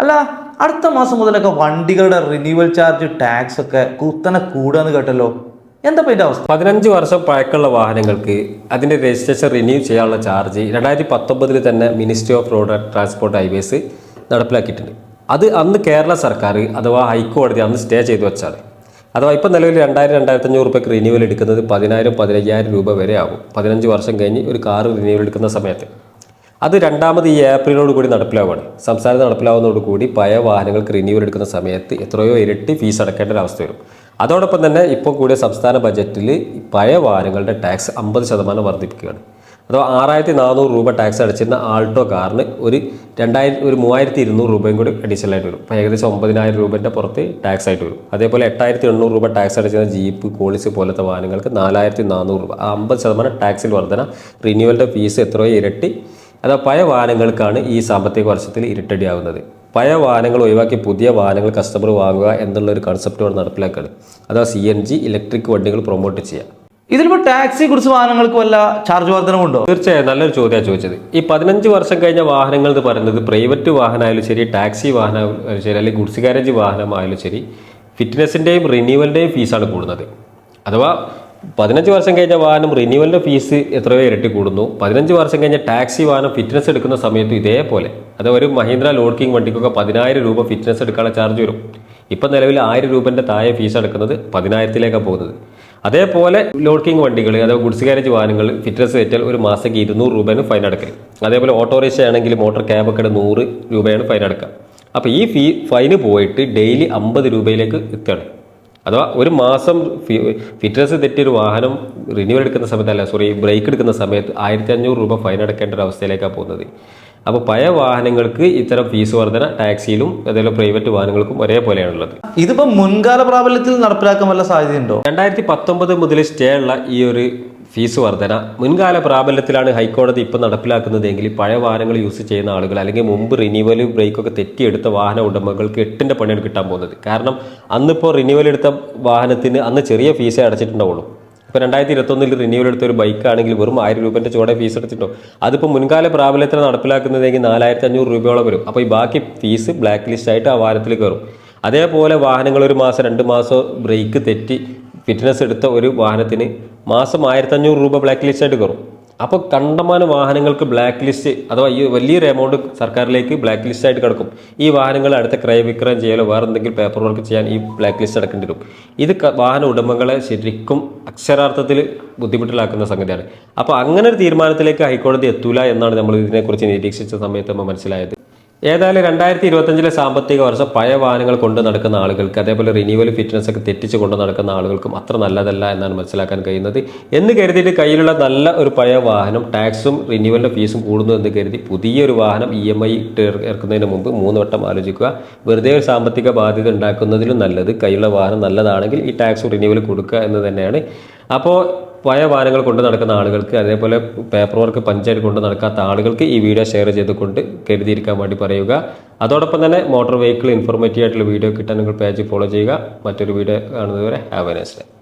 അല്ല അടുത്ത മാസം മുതലൊക്കെ വണ്ടികളുടെ റിന്യൂവൽ ചാർജ് ടാക്സ് ഒക്കെ കുത്തനെ കൂടാന്ന് കേട്ടല്ലോ. എന്താ ഇതിന്റെ അവസ്ഥ? പതിനഞ്ച് വർഷം പഴക്കമുള്ള വാഹനങ്ങൾക്ക് അതിന്റെ രജിസ്ട്രേഷൻ റിന്യൂ ചെയ്യാനുള്ള ചാർജ് രണ്ടായിരത്തി പത്തൊമ്പതിൽ തന്നെ ministry of road transport highways നടപ്പിലാക്കിയിട്ടുണ്ട്. അത് അന്ന് കേരള സർക്കാർ അഥവാ ഹൈക്കോടതി അന്ന് സ്റ്റേ ചെയ്തു വെച്ചാണ്. അഥവാ ഇപ്പം നിലവിൽ രണ്ടായിരം രണ്ടായിരത്തി അഞ്ഞൂറ് റുപ്യക്ക് റിന്യൂവൽ എടുക്കുന്നത് പതിനായിരം പതിനയ്യായിരം രൂപ വരെ ആകും പതിനഞ്ച് വർഷം കഴിഞ്ഞ് ഒരു കാർ റിന്യൂവൽ എടുക്കുന്ന സമയത്ത്. അത് രണ്ടാമത് ഈ ഏപ്രിലോട് കൂടി നടപ്പിലാവുകയാണ്. സംസ്ഥാനത്ത് നടപ്പിലാവുന്നതോടുകൂടി പഴയ വാഹനങ്ങൾക്ക് റിന്യൂവൽ എടുക്കുന്ന സമയത്ത് എത്രയോ ഇരട്ടി ഫീസ് അടക്കേണ്ട ഒരു അവസ്ഥ വരും. അതോടൊപ്പം തന്നെ ഇപ്പോൾ കൂടിയ സംസ്ഥാന ബജറ്റിൽ പഴയ വാഹനങ്ങളുടെ ടാക്സ് അമ്പത് ശതമാനം വർദ്ധിപ്പിക്കുകയാണ്. അഥവാ ആറായിരത്തി നാനൂറ് രൂപ ടാക്സ് അടച്ചിരുന്ന ആൾട്ടോ കാറിന് ഒരു രണ്ടായിരത്തി ഒരു മൂവായിരത്തി ഇരുന്നൂറ് രൂപയും കൂടി അഡീഷണൽ ആയിട്ട് വരും. അപ്പോൾ ഏകദേശം ഒമ്പതിനായിരം രൂപേന്റെ പുറത്ത് ടാക്സ് ആയിട്ട് വരും. അതേപോലെ എട്ടായിരത്തി എണ്ണൂറ് രൂപ ടാക്സ് അടച്ചിരുന്ന ജീപ്പ് കോളിസ് പോലത്തെ വാഹനങ്ങൾക്ക് നാലായിരത്തി നാനൂറ് രൂപ അമ്പത് ശതമാനം ടാക്സിൽ വർധന റിന്യൂവലിന്റെ ഫീസ് എത്രയോ ഇരട്ടി അതാ പഴയ വാഹനങ്ങൾക്കാണ് ഈ സാമ്പത്തിക വർഷത്തിൽ ഇരട്ടടിയാവുന്നത്. പഴയ വാഹനങ്ങൾ ഒഴിവാക്കി പുതിയ വാഹനങ്ങൾ കസ്റ്റമർ വാങ്ങുക എന്നുള്ള ഒരു കൺസെപ്റ്റാണ് നടപ്പിലാക്കുന്നത് അതാ സി എൻ ജി ഇലക്ട്രിക് വണ്ടികൾ പ്രൊമോട്ട് ചെയ്യുക ഇതിലിപ്പോൾ ടാക്സി കുറിച്ച് വാഹനങ്ങൾക്ക് വല്ല ചാർജ് വർധനമുണ്ടോ തീർച്ചയായും നല്ലൊരു ചോദ്യമാണ് ചോദിച്ചത്. ഈ പതിനഞ്ച് വർഷം കഴിഞ്ഞ വാഹനങ്ങൾ എന്ന് പറയുന്നത് പ്രൈവറ്റ് വാഹനമായാലും ശരി ടാക്സി വാഹനമായാലും ശരി അല്ലെങ്കിൽ ഗുഡ്സ് ഗാരേജ് വാഹനമായാലും ശരി ഫിറ്റ്നസിന്റെയും റിന്യൂവലിന്റെയും ഫീസാണ് കൂടുന്നത്. അഥവാ പതിനഞ്ച് വർഷം കഴിഞ്ഞ വാഹനം റിന്യൂവലിന്റെ ഫീസ് എത്രയോ ഇരട്ടി കൂടുന്നു. പതിനഞ്ച് വർഷം കഴിഞ്ഞ ടാക്സി വാഹനം ഫിറ്റ്നസ് എടുക്കുന്ന സമയത്ത് ഇതേപോലെ. അത് ഒരു മഹീന്ദ്ര ലോഡ് കിങ് വണ്ടിക്കൊക്കെ പതിനായിരം രൂപ ഫിറ്റ്നസ് എടുക്കാനുള്ള ചാർജ് വരും. ഇപ്പം നിലവിൽ ആയിരം രൂപന്റെ താഴെ ഫീസ് അടക്കുന്നത് പതിനായിരത്തിലേക്കാണ് പോകുന്നത്. അതേപോലെ ലോഡ് കിങ് വണ്ടികൾ അതായത് ഗുഡ്സ് ഗാരേജ് വാഹനങ്ങൾ ഫിറ്റ്നസ് ഏറ്റാൽ ഒരു മാസത്തേക്ക് ഇരുന്നൂറ് രൂപയാണ് ഫൈൻ അടക്കൽ അതേപോലെ ഓട്ടോറിക്ഷ ആണെങ്കിൽ മോട്ടോർ ക്യാബൊക്കെ നൂറ് രൂപയാണ് ഫൈൻ അടക്കുക അപ്പോൾ ഈ ഫീ ഫൈന് പോയിട്ട് ഡെയിലി അമ്പത് രൂപയിലേക്ക് എത്തുകയാണ്. അഥവാ ഒരു മാസം ഫിറ്റ്നസ് തെറ്റിയൊരു വാഹനം റിന്യൂവൽ എടുക്കുന്ന സമയത്തല്ല അല്ല സോറി ബ്രേക്ക് എടുക്കുന്ന സമയത്ത് ആയിരത്തി അഞ്ഞൂറ് രൂപ ഫൈൻ അടക്കേണ്ട ഒരു അവസ്ഥയിലേക്കാണ് പോകുന്നത്. അപ്പോൾ പഴയ വാഹനങ്ങൾക്ക് ഇത്തരം ഫീസ് വർധന ടാക്സിയിലും അതേപോലെ പ്രൈവറ്റ് വാഹനങ്ങൾക്കും ഒരേപോലെയാണുള്ളത്. ഇതിപ്പോൾ മുൻകാല പ്രാബല്യത്തിൽ നടപ്പിലാക്കാൻ വല്ല സാധ്യതയുണ്ടോ? രണ്ടായിരത്തി പത്തൊമ്പത് മുതൽ സ്റ്റേ ഉള്ള ഈ ഒരു ഫീസ് വർധന. മുൻകാല പ്രാബല്യത്തിലാണ് ഹൈക്കോടതി ഇപ്പോൾ നടപ്പിലാക്കുന്നതെങ്കിൽ പഴയ വാഹനങ്ങൾ യൂസ് ചെയ്യുന്ന ആളുകൾ അല്ലെങ്കിൽ മുമ്പ് റിന്യൂവൽ ബ്രേക്കൊക്കെ തെറ്റിയെടുത്ത വാഹന ഉടമകൾക്ക് എട്ടിന്റെ പണിയാണ് കിട്ടാൻ പോകുന്നത്. കാരണം അന്നിപ്പോൾ റിന്യൂവൽ എടുത്ത വാഹനത്തിന് അന്ന് ചെറിയ ഫീസേ അടച്ചിട്ടുണ്ടാവുള്ളൂ. ഇപ്പോൾ രണ്ടായിരത്തി ഇരുപത്തൊന്നിൽ റിന്യൂവൽ എടുത്ത ഒരു ബൈക്ക് ആണെങ്കിൽ വെറും ആയിരം രൂപന്റെ ചുവടെ ഫീസ് എടുത്തിട്ടുണ്ടോ അതിപ്പോൾ മുൻകാല പ്രാബല്യത്തിൽ നടപ്പിലാക്കുന്നതെങ്കിൽ നാലായിരത്തി അഞ്ഞൂറ് രൂപയോളം വരും. അപ്പോൾ ഈ ബാക്കി ഫീസ് ബ്ലാക്ക് ലിസ്റ്റ് ആയിട്ട് ആ വാഹനത്തിൽ കയറും. അതേപോലെ വാഹനങ്ങൾ ഒരു മാസം രണ്ട് മാസം ബ്രേക്ക് തെറ്റി ഫിറ്റ്നസ് എടുത്ത ഒരു വാഹനത്തിന് മാസം ആയിരത്തഞ്ഞൂറ് രൂപ ബ്ലാക്ക് ലിസ്റ്റ് ആയിട്ട് കയറും. അപ്പോൾ കണ്ടമാന വാഹനങ്ങൾക്ക് ബ്ലാക്ക് ലിസ്റ്റ് അഥവാ ഈ വലിയൊരു എമൗണ്ട് സർക്കാരിലേക്ക് ബ്ലാക്ക് ലിസ്റ്റ് ആയിട്ട് കിടക്കും. ഈ വാഹനങ്ങൾ അടുത്ത ക്രയവിക്രയം ചെയ്യാനോ വേറെ എന്തെങ്കിലും പേപ്പർ വർക്ക് ചെയ്യാൻ ഈ ബ്ലാക്ക് ലിസ്റ്റ് അടക്കേണ്ടി വരും. ഇത് വാഹന ഉടമകളെ ശരിക്കും അക്ഷരാർത്ഥത്തിൽ ബുദ്ധിമുട്ടിലാക്കുന്ന സംഗതിയാണ്. അപ്പോൾ അങ്ങനെ ഒരു തീരുമാനത്തിലേക്ക് ഹൈക്കോടതി എത്തൂല എന്നാണ് നമ്മൾ ഇതിനെക്കുറിച്ച് നിരീക്ഷിച്ച സമയത്ത് നമ്മൾ മനസ്സിലായത്. ഏതായാലും രണ്ടായിരത്തി ഇരുപത്തഞ്ചിലെ സാമ്പത്തിക വർഷം പഴയ വാഹനങ്ങൾ കൊണ്ട് നടക്കുന്ന ആളുകൾക്ക് അതേപോലെ റിന്യൂവൽ ഫിറ്റ്നസ് ഒക്കെ തെറ്റിച്ച് കൊണ്ട് നടക്കുന്ന ആളുകൾക്കും അത്ര നല്ലതല്ല എന്നാണ് മനസ്സിലാക്കാൻ കഴിയുന്നത്. എന്ന് കരുതിയിട്ട് കയ്യിലുള്ള നല്ല ഒരു പഴയ വാഹനം ടാക്സും റിന്യൂവലിന്റെ ഫീസും കൂടുന്നു എന്ന് കരുതി പുതിയൊരു വാഹനം ഇ എം ഐ ഇട്ട് ഇറക്കുന്നതിന് മുമ്പ് മൂന്ന് വട്ടം ആലോചിക്കുക. വെറുതെ ഒരു സാമ്പത്തിക ബാധ്യത ഉണ്ടാക്കുന്നതിലും നല്ലത്. കയ്യിലുള്ള വാഹനം നല്ലതാണെങ്കിൽ ഈ ടാക്സും റിന്യൂവൽ കൊടുക്കുക എന്ന് തന്നെയാണ്. അപ്പോൾ പഴയ വാഹനങ്ങൾ കൊണ്ട് നടക്കുന്ന ആളുകൾക്ക് അതേപോലെ പേപ്പർ വർക്ക് പഞ്ചായത്ത് കൊണ്ട് നടക്കാത്ത ആളുകൾക്ക് ഈ വീഡിയോ ഷെയർ ചെയ്തുകൊണ്ട് കരുതിയിരിക്കാൻ വേണ്ടി പറയുക. അതോടൊപ്പം തന്നെ മോട്ടോർ വെഹിക്കിൾ ഇൻഫോർമേറ്റീവ് ആയിട്ടുള്ള വീഡിയോ കിട്ടാൻ നിങ്ങൾ പേജ് ഫോളോ ചെയ്യുക. മറ്റൊരു വീഡിയോ കാണുന്നതുവരെ ഹാവ് എ നൈസ് ഡേ